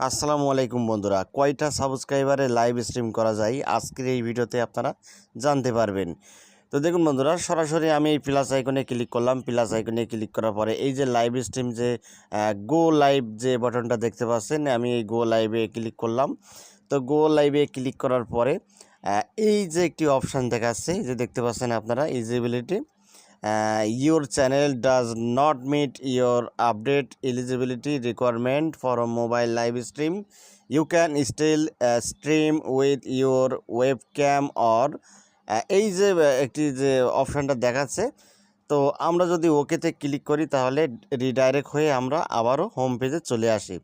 আসসালামু আলাইকুম বন্ধুরা, কয়টা সাবস্ক্রাইবারে লাইভ স্ট্রিম করা যায়? আজকের এই ভিডিওতে আপনারা জানতে পারবেন। তো দেখুন বন্ধুরা, সরাসরি আমি এই প্লাস আইকনে ক্লিক করলাম। প্লাস আইকনে ক্লিক করার পরে এই যে লাইভ স্ট্রিম যে গো লাইভ যে বাটনটা দেখতে পাচ্ছেন, আমি এই গো লাইভে ক্লিক করলাম। তো গো লাইভে ক্লিক করার পরে এই যে একটি অপশান দেখাচ্ছে যে দেখতে পাচ্ছেন আপনারা ইজিবিলিটি your channel does not meet your update eligibility requirement for a mobile live stream. You can still uh, stream with your webcam or uh, এই যে একটি যে অপশানটা দেখাচ্ছে তো আমরা যদি ওকেতে ক্লিক করি তাহলে রিডাইরেক্ট হয়ে আমরা আবারও হোম পেজে চলে আসি।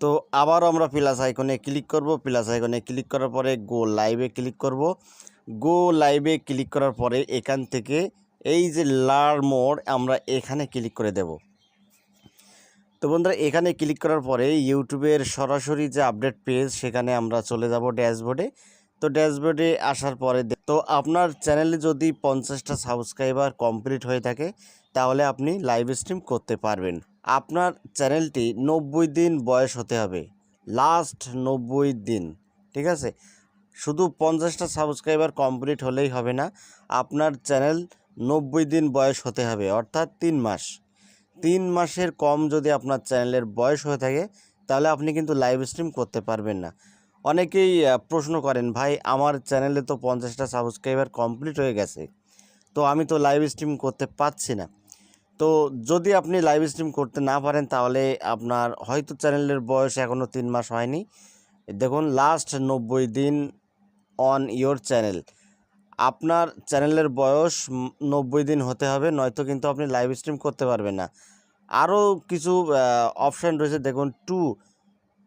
তো আবারও আমরা প্লাস আইকনে ক্লিক করব প্লাস আইকনে ক্লিক করার পরে গো লাইভে ক্লিক করব। গো লাইভে ক্লিক করার পরে এখান থেকে এই যে লার মোড় আমরা এখানে ক্লিক করে দেব। তো বন্ধুরা, এখানে ক্লিক করার পরে ইউটিউবের সরাসরি যে আপডেট পেজ, সেখানে আমরা চলে যাব ড্যাশবোর্ডে। তো ড্যাশবোর্ডে আসার পরে তো আপনার চ্যানেলে যদি পঞ্চাশটা সাবস্ক্রাইবার কমপ্লিট হয়ে থাকে, তাহলে আপনি লাইভ স্ট্রিম করতে পারবেন। আপনার চ্যানেলটি নব্বই দিন বয়স হতে হবে। লাস্ট নব্বই দিন, ঠিক আছে? শুধু পঞ্চাশটা সাবস্ক্রাইবার কমপ্লিট হলেই হবে না। আপনার চ্যানেল নব্বই দিন বয়স হতে হবে, অর্থাৎ তিন মাস। তিন মাসের কম যদি আপনার চ্যানেলের বয়স হয়ে থাকে, তাহলে আপনি কিন্তু লাইভ স্ট্রিম করতে পারবেন না। অনেকেই প্রশ্ন করেন, ভাই, আমার চ্যানেলে তো পঞ্চাশটা সাবস্ক্রাইবার কমপ্লিট হয়ে গেছে, তো আমি তো লাইভ স্ট্রিম করতে পারছি না। তো যদি আপনি লাইভ স্ট্রিম করতে না পারেন, তাহলে আপনার হয়তো চ্যানেলের বয়স এখনও তিন মাস হয়নি। দেখুন লাস্ট নব্বই দিন অন ইয়োর চ্যানেল আপনার চ্যানেলের বয়স নব্বই দিন হতে হবে, নয়তো কিন্তু আপনি লাইভ স্ট্রিম করতে পারবেন না। আরও কিছু অপশান রয়েছে, দেখুন to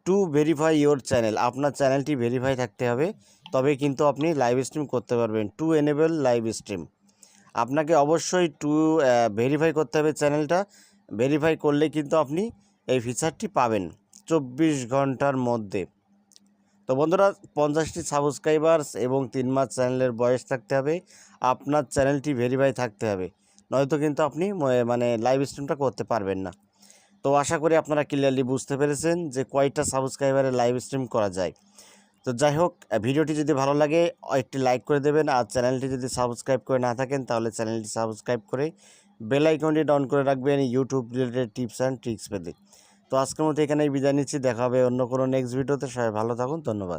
to verify your channel আপনার চ্যানেলটি ভেরিফাই থাকতে হবে তবে কিন্তু আপনি লাইভ স্ট্রিম করতে পারবেন টু এনেবল লাইভ স্ট্রিম আপনাকে অবশ্যই টু ভেরিফাই করতে হবে চ্যানেলটা ভেরিফাই করলে কিন্তু আপনি এই ফিচারটি পাবেন, চব্বিশ ঘণ্টার মধ্যে। তো বন্ধুরা, পঞ্চাশটি সাবস্ক্রাইবার্স এবং তিন মাস চ্যানেলের বয়স থাকতে হবে। আপনার চ্যানেলটি ভেরিফাই থাকতে হবে। নয়তো কিন্তু আপনি মানে লাইভ স্ট্রিমটা করতে পারবেন না। তো আশা করি আপনারা ক্লিয়ারলি বুঝতে পেরেছেন যে কয়টা সাবস্ক্রাইবারে লাইভ স্ট্রিম করা যায়। তো যাই হোক, ভিডিওটি যদি ভালো লাগে, একটি লাইক করে দেবেন। আর চ্যানেলটি যদি সাবস্ক্রাইব করে না থাকেন, তাহলে চ্যানেলটি সাবস্ক্রাইব করে বেল আইকনটি ডাউন করে রাখবেন YouTube related tips and tricks পেতে। তো আজকের মতো এখানেই বিদায় নিচ্ছি। দেখা হবে অন্য কোনো নেক্সট ভিডিওতে সবাই ভালো থাকুন, ধন্যবাদ।